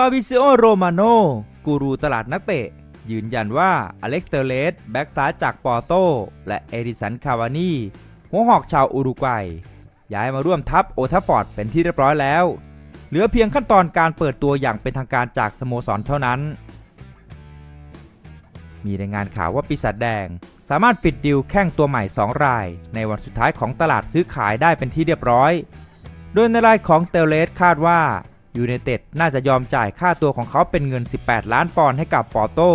ฟาบิซิโอ โรมาโนกูรูตลาดนักเตะ ยืนยันว่าอเล็กซ์เตเลสแบ็กซ้ายจากปอร์โต และเอดิสันคาวานีหัวหอกชาวอุรุกวัย ย้ายมาร่วมทัพโอทัฟฟอร์ดเป็นที่เรียบร้อยแล้ว เหลือเพียงขั้นตอนการเปิดตัวอย่างเป็นทางการจากสโมสรเท่านั้น มีรายงานข่าวว่าปีศาจแดง สามารถปิดดิวแข้งตัวใหม่ 2 ราย ในวันสุดท้ายของตลาดซื้อขายได้เป็นที่เรียบร้อย โดยในรายของเตเลสคาดว่า ยูไนเต็ดน่าจะยอมจ่ายค่าตัวของเขาเป็นเงิน 18 ล้านปอนด์ให้กับปอร์โต้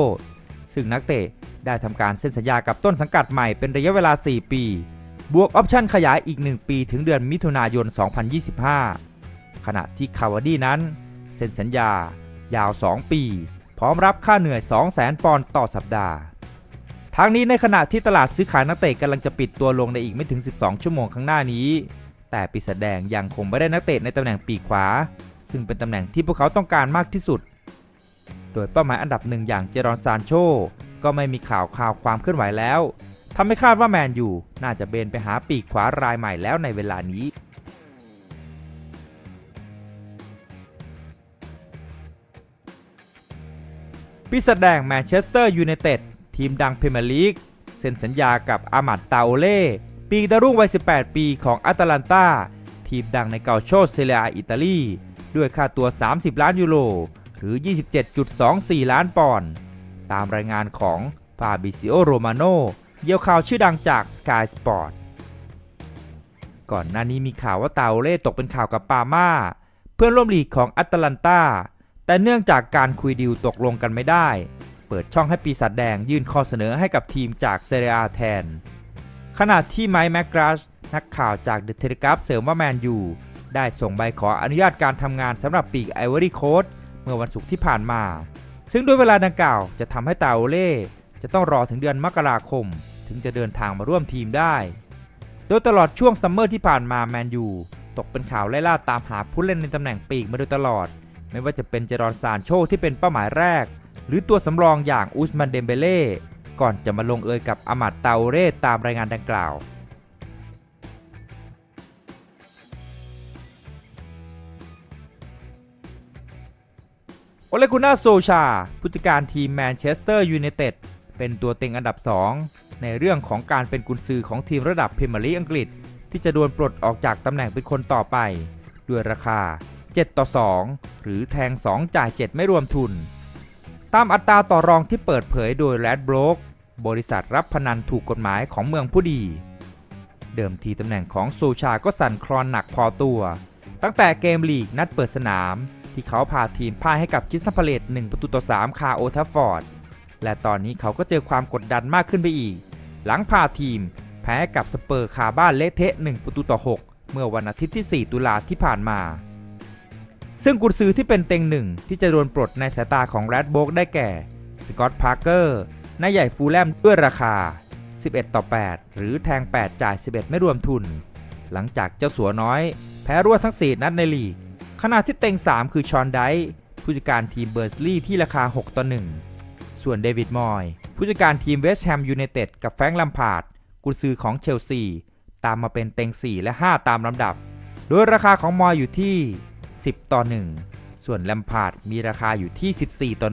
ซึ่งนักเตะได้ทำการเซ็นสัญญากับต้นสังกัดใหม่เป็นระยะเวลา 4 ปี บวกออปชั่นขยายอีก 1 ปีถึงเดือนมิถุนายน 2025 ขณะที่คาวาดี้นั้น เซ็นสัญญายาว 2 ปี พร้อมรับค่าเหนื่อย 200,000 ปอนด์ต่อสัปดาห์ ทั้งนี้ในขณะที่ตลาดซื้อขายนักเตะกำลังจะปิดตัวลงในอีกไม่ถึง 12 ชั่วโมงข้างหน้านี้ แต่ปีศาจแดงยังคงไม่ได้นักเตะในตำแหน่งปีกขวา ซึ่งเป็นตำแหน่งที่พวกเขาต้องการมากที่สุด โดยเป้าหมายอันดับหนึ่งอย่างเจรอนซานโชก็ไม่มีข่าวข่าวความเคลื่อนไหวแล้วทำให้คาดว่าแมนยูน่าจะเบนไปหาปีกขวารายใหม่แล้วในเวลานี้ปีศาจแดงแมนเชสเตอร์ยูไนเต็ดทีมดังพรีเมียร์ลีกเซ็นสัญญากับอามัดตาโอเล่ปีดารุ่งวัย 18 ปีของอาตาลันตาทีมดังในเกาโชเซเลียอิตาลี ด้วยค่าตัว 30 ล้านยูโร หรือ 27.24 ล้านปอนด์ ตามรายงานของฟาบิซิโอ โรมาโนเยี่ยวข่าวชื่อดังจาก Sky Sport ก่อนหน้านี้มีข่าวว่าตาโอเล่ตกเป็นข่าวกับปาม่า เพื่อนร่วมลีกของอัตแลนตา แต่เนื่องจากการคุยดีลตกลงกันไม่ได้ เปิดช่องให้ปีศาจแดงยื่นข้อเสนอให้กับทีมจากเซเรียแทน ขณะที่ไมค์แมกกรัชนักข่าวจากเดอะเทเลกราฟเสริมว่าแมนยู ได้ส่งใบขออนุญาตการทำงานสำหรับปีกไอวอรี่โคสเมื่อวันศุกร์ที่ผ่านมา ซึ่งด้วยเวลาดังกล่าวจะทำให้ตาโอเล่จะต้องรอถึงเดือนมกราคม ถึงจะเดินทางมาร่วมทีมได้ โดยตลอดช่วงซัมเมอร์ที่ผ่านมาแมนยูตกเป็นข่าวไล่ล่าตามหาผู้เล่นในตำแหน่งปีกมาโดยตลอด ไม่ว่าจะเป็นเจรอนซานโชที่เป็นเป้าหมายแรก หรือตัวสำรองอย่างอุสมันเดมเบเล่ก่อนจะมาลงเอยกับอามัดตาโอเร่ตามรายงานดังกล่าว โอเลกุน่าโซชาผู้จัดการทีมแมนเชสเตอร์ยูไนเต็ดเป็นตัวเต็งอันดับ 2 ในเรื่องของการเป็นกุนซือของทีมระดับพรีเมียร์ลีกอังกฤษ ที่จะโดนปลดออกจากตำแหน่งเป็นคนต่อไป ด้วยราคา 7 ต่อ 2 หรือแทง 2 จ่าย 7 ไม่รวมทุน ตามอัตราต่อรองที่เปิดเผยโดยแรดบล็อกบริษัทรับพนันถูกกฎหมายของเมืองผู้ดี เดิมทีตำแหน่งของโซชาก็สั่นคลอนหนักพอตัว ตั้งแต่เกมลีกนัดเปิดสนาม ที่เขาพาทีมพ่ายให้กับคิสตันพาเลต1ประตูต่อ3คาโอทัฟฟอร์ด และตอนนี้เขาก็เจอความกดดันมากขึ้นไปอีก หลังพาทีม แพ้กับสเปอร์คาบ้านเลเทะ1ประตูต่อ 6 เมื่อวันอาทิตย์ที่ 4 ตุลาที่ผ่านมา ซึ่งกุนซือที่เป็นเต็งหนึ่งที่จะโดนปลดในสายตาของแรดโบกได้แก่สกอตพาร์เกอร์นายใหญ่ฟูลแลมด้วยราคา 11 ต่อ 8 หรือแทง 8 จ่าย 11 ไม่รวมทุน หลังจากเจ้าสัวน้อย แพ้รวดทั้ง 4 นัดในลีก ขณะที่เต็ง 3 คือชอนไดผู้จัดการทีมเบอร์สลีย์ที่ราคา 6 ต่อ 1 ส่วนเดวิดมอย ผู้จัดการทีมเวสต์แฮมยูไนเต็ดกับแฟรงค์ลัมพาร์ดกุนซือของเชลซี ตามมาเป็นเต็ง 4 และ 5 ตามลำดับ โดยราคาของมอยอยู่ที่ 10 ต่อ 1 ส่วนแลมพาร์ดมีราคาอยู่ที่ 14 ต่อ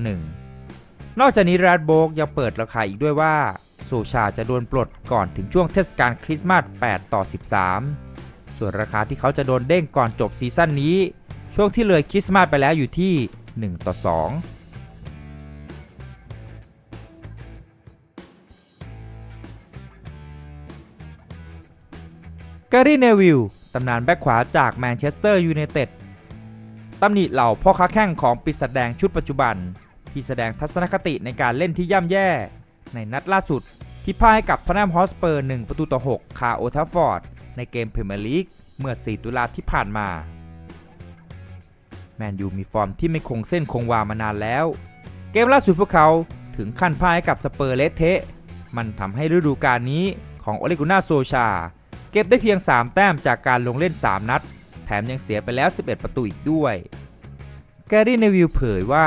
1 นอกจากนี้แรดโบกยังเปิดราคาอีกด้วยว่าโซชาจะโดนปลดก่อนถึงช่วงเทศกาลคริสต์มาส 8 ต่อ 13 ส่วนราคาที่เขาจะโดนเด้งก่อนจบซีซั่นนี้ ช่วงที่เลยคริสต์มาสไปแล้วอยู่ที่ 1 ต่อ 2แกรี่เนวิลตำนานแบ็คขวาจากแมนเชสเตอร์ยูไนเต็ดตำหนิเหล่าพ่อค้าแข้งของปีศาจแดงชุดปัจจุบัน ที่แสดงทัศนคติในการเล่นที่ย่ำแย่ ในนัดล่าสุด ที่พ่ายกับพนามฮอสเปอร์ 1 ประตูต่อ 6 คาโอทัฟฟอร์ด ในเกมพรีเมียร์ลีกเมื่อ 4 ตุลาที่ผ่านมา แมนยูมีฟอร์มที่ไม่คงเส้นคงวามานานแล้ว เกมล่าสุดพวกเขาถึงขั้นพ่ายกับสเปอร์เละเทะ มันทำให้ฤดูกาลนี้ของโอเลกุน่าโซชา เก็บได้เพียง 3 แต้มจากการลงเล่น 3 นัด แถมยังเสียไปแล้ว 11 ประตูอีกด้วย แกรี่เนวิลเผยว่า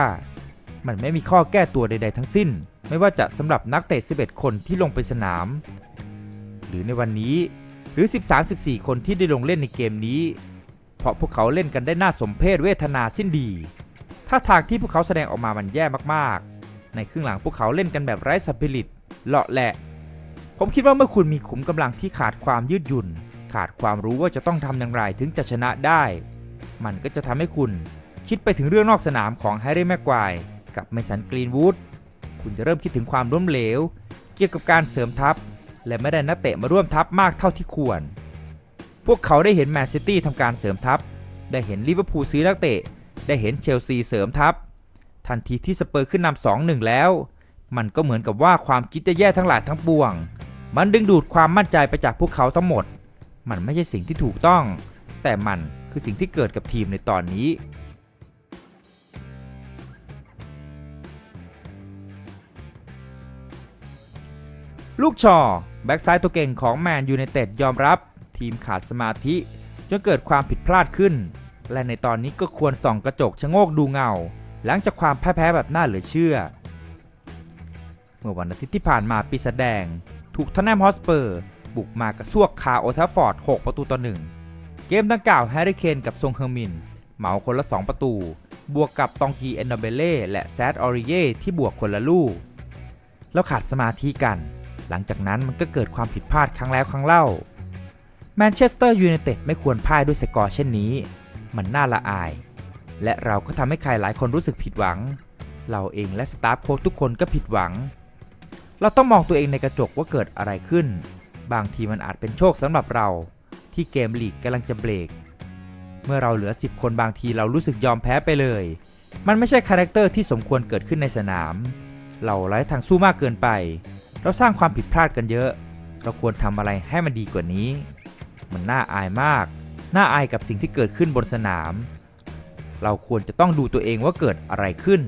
มันไม่มีข้อแก้ตัวใด ๆ ทั้งสิ้น ไม่ว่าจะสำหรับนักเตะ 11 คนที่ลงไปสนาม หรือในวันนี้หรือ 13-14 คนที่ได้ลงเล่นในเกมนี้ เพราะพวกเขาเล่นกันได้น่าสมเพชเวทนาสิ้นดีท่าทางที่พวกเขาแสดงออกมามันแย่มากๆ ในครึ่งหลังพวกเขาเล่นกันแบบไร้สปิริตเลาะแหละ ผมคิดว่าเมื่อคุณมีขุมกำลังที่ขาดความยืดหยุ่น ขาดความรู้ว่าจะต้องทำอย่างไรถึงจะชนะได้ มันก็จะทำให้คุณคิดไปถึงเรื่องนอกสนามของแฮร์รี่แม็กควายกับไมสันกรีนวูดคุณจะเริ่มคิดถึงความล้มเหลว เกี่ยวกับการเสริมทัพ และไม่ได้นักเตะมาร่วมทัพมากเท่าที่ควร พวกเขาได้เห็นแมนซิตี้ทำการเสริมทัพ ได้เห็นลิเวอร์พูลซื้อนักเตะ ได้เห็นเชลซีเสริมทัพ ทันทีที่สเปอร์ขึ้นนำสองหนึ่งแล้ว มันก็เหมือนกับว่าความคิดจะแย่ทั้งหลายทั้งปวง มันดึงดูดความมั่นใจไปจากพวกเขาทั้งหมด มันไม่ใช่สิ่งที่ถูกต้อง แต่มันคือสิ่งที่เกิดกับทีมในตอนนี้ลูกชอ แบ็กซ้ายตัวเก่งของแมนยูไนเต็ดยอมรับ ทีมขาดสมาธิจนเกิดความผิดพลาดขึ้น และในตอนนี้ก็ควรส่องกระจกชะโงกดูเงา หลังจากความแพ้แบบน่าเหลือเชื่อ เมื่อวันอาทิตย์ที่ผ่านมาปีศาจแดง ถูกทนแนมฮอสเปอร์ บุกมากระซวกคาโอทัฟฟอร์ด 6 ประตูต่อหนึ่งเกมดังกล่าวแฮร์รี่เคนกับซงเฮอร์มินเหมาคนละ 2 ประตู บวกกับตองกีเอนโดเบเล่และแซดออริเย่ที่บวกคนละลูก แล้วขาดสมาธิกัน หลังจากนั้นมันก็เกิดความผิดพลาดครั้งแล้วครั้งเล่า แมนเชสเตอร์ยูไนเต็ดไม่ควรพ่ายด้วยสกอร์เช่นนี้ มันน่าละอาย และเราก็ทำให้ใครหลายคนรู้สึกผิดหวัง เราเองและสตาฟโค้ชทุกคนก็ผิดหวัง เราต้องมองตัวเองในกระจกว่าเกิดอะไรขึ้น บางทีมันอาจเป็นโชคสำหรับเรา ที่เกมลีกกำลังจะเบรก เมื่อเราเหลือ 10 คนบางทีเรารู้สึกยอมแพ้ไปเลย มันไม่ใช่คาแรคเตอร์ที่สมควรเกิดขึ้นในสนาม เราไร้ทางสู้มากเกินไป เราสร้างความผิดพลาดกันเยอะ เราควรทำอะไรให้มันดีกว่านี้ มันน่าอายมาก น่าอายกับสิ่งที่เกิดขึ้นบนสนาม เราควรจะต้องดูตัวเองว่าเกิดอะไรขึ้น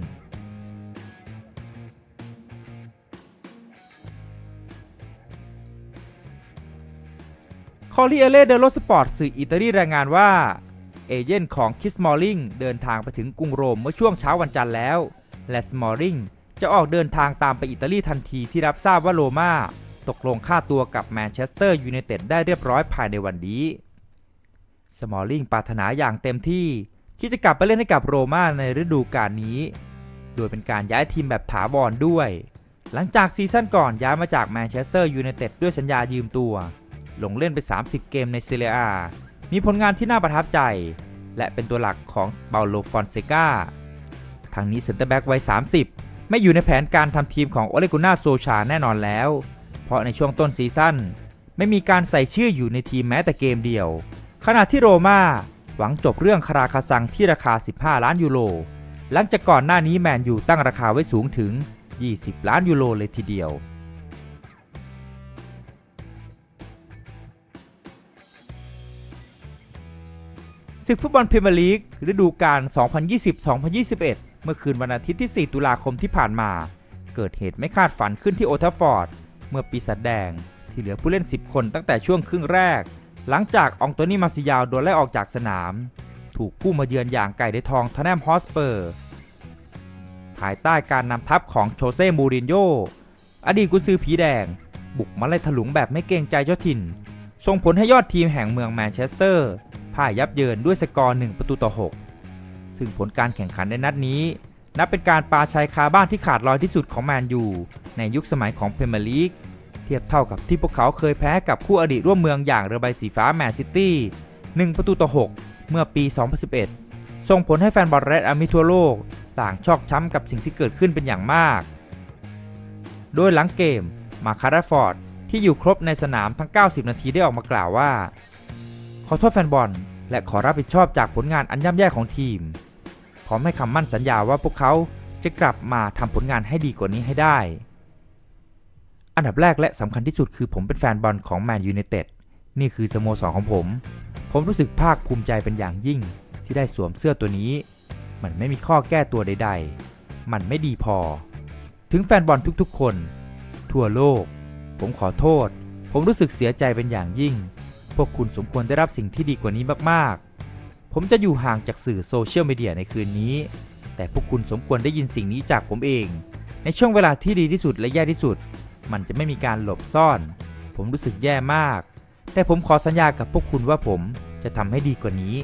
คอรีเอเล่เดโลสปอร์ตสื่ออิตาลีรายงานว่า เอเย่นของคิสมอลลิงเดินทางไปถึงกรุงโรมเมื่อช่วงเช้าวันจันทร์แล้ว และสมอลลิงจะออกเดินทางตามไปอิตาลีทันทีที่รับทราบว่าโรม่า ตกลงค่าตัวกับแมนเชสเตอร์ยูไนเต็ดได้เรียบร้อยภายในวันนี้ สมอลลิงปรารถนาอย่างเต็มที่ที่จะกลับไปเล่นให้กับโรม่าในฤดูกาลนี้ โดยเป็นการย้ายทีมแบบถาวรด้วย หลังจากซีซั่นก่อนย้ายมาจากแมนเชสเตอร์ยูไนเต็ดด้วยสัญญายืมตัว ลงเล่นไป 30 เกมในซีเรียอา มีผลงานที่น่าประทับใจ และเป็นตัวหลักของเปาโลฟอนเซกาทางนี้เซนเตอร์แบ็กวัย 30 ไม่อยู่ในแผนการทำทีมของโอเลกุน่าโซชาแน่นอนแล้ว เพราะในช่วงต้นซีซั่นไม่มีการใส่ชื่ออยู่ในทีมแม้แต่เกมเดียว ขณะที่โรม่าหวังจบเรื่องคาราคาซังที่ราคา 15 ล้านยูโร หลังจากก่อนหน้านี้แมนยูตั้งราคาไว้สูงถึง 20 ล้านยูโรเลยทีเดียว ศึกฟุตบอลพรีเมียร์ลีกฤดูกาล 2020-2021 เมื่อคืนวันอาทิตย์ที่ 4 ตุลาคมที่ผ่านมา เกิดเหตุไม่คาดฝันขึ้นที่โอทัฟฟอร์ด เมื่อปีศาจแดงที่เหลือผู้เล่น 10 คนตั้งแต่ช่วงครึ่งแรก หลังจากอองโตนี่มาซิยาวโดนไล่ออกจากสนาม ถูกผู้มาเยือนอย่างไก่ได้ทองทนแนมฮอสเปอร์ ภายใต้การนำทัพของโชเซ่มูรินโญ่อดีตกุซือผีแดง บุกมาไล่ถลุงแบบไม่เกรงใจเจ้าถิ่น ส่งผลให้ยอดทีมแห่งเมืองแมนเชสเตอร์พ่ายยับเยินด้วยสกอร์ 1 ประตูต่อ 6 ซึ่งผลการแข่งขันในนัดนี้ นับเป็นการปาชัยคาบ้านที่ขาดลอยที่สุดของแมนยูในยุคสมัยของเพรเมียร์ลีกเทียบเท่ากับที่พวกเขาเคยแพ้กับคู่อดีตร่วมเมืองอย่างเรือใบสีฟ้าแมนซิตี้1ประตูต่อ 6 เมื่อปี 2011 ส่งผลให้แฟนบอลเรดอามิทั่วโลกต่างชอกช้ำกับสิ่งที่เกิดขึ้นเป็นอย่างมาก โดยหลังเกมมาคาราฟอร์ดที่อยู่ครบในสนามทั้ง 90 นาทีได้ออกมากล่าวว่า ขอโทษแฟนบอล และขอรับผิดชอบจากผลงานอันย่ำแย่ของทีม ร้อมให้คำมั่นสัญญาว่าพวกเขาจะกลับมาทำผลงานให้ดีกว่านี้ให้ได้ อันดับแรกและสำคัญที่สุดคือผมเป็นแฟนบอลของแมนยูไนเต็ดนี่คือสโมสรของผม ผมรู้สึกภาคภูมิใจเป็นอย่างยิ่งที่ได้สวมเสื้อตัวนี้ มันไม่มีข้อแก้ตัวใด ๆ มันไม่ดีพอ ถึงแฟนบอลทุกๆ คน ทั่วโลก ผมขอโทษ ผมรู้สึกเสียใจเป็นอย่างยิ่ง พวกคุณสมควรได้รับสิ่งที่ดีกว่านี้มากๆ ผมจะอยู่ห่างจากสื่อโซเชียลมีเดียในคืนนี้ แต่พวกคุณสมควรได้ยินสิ่งนี้จากผมเอง ในช่วงเวลาที่ดีที่สุดและแย่ที่สุด มันจะไม่มีการหลบซ่อน ผมรู้สึกแย่มาก แต่ผมขอสัญญากับพวกคุณว่าผมจะทำให้ดีกว่านี้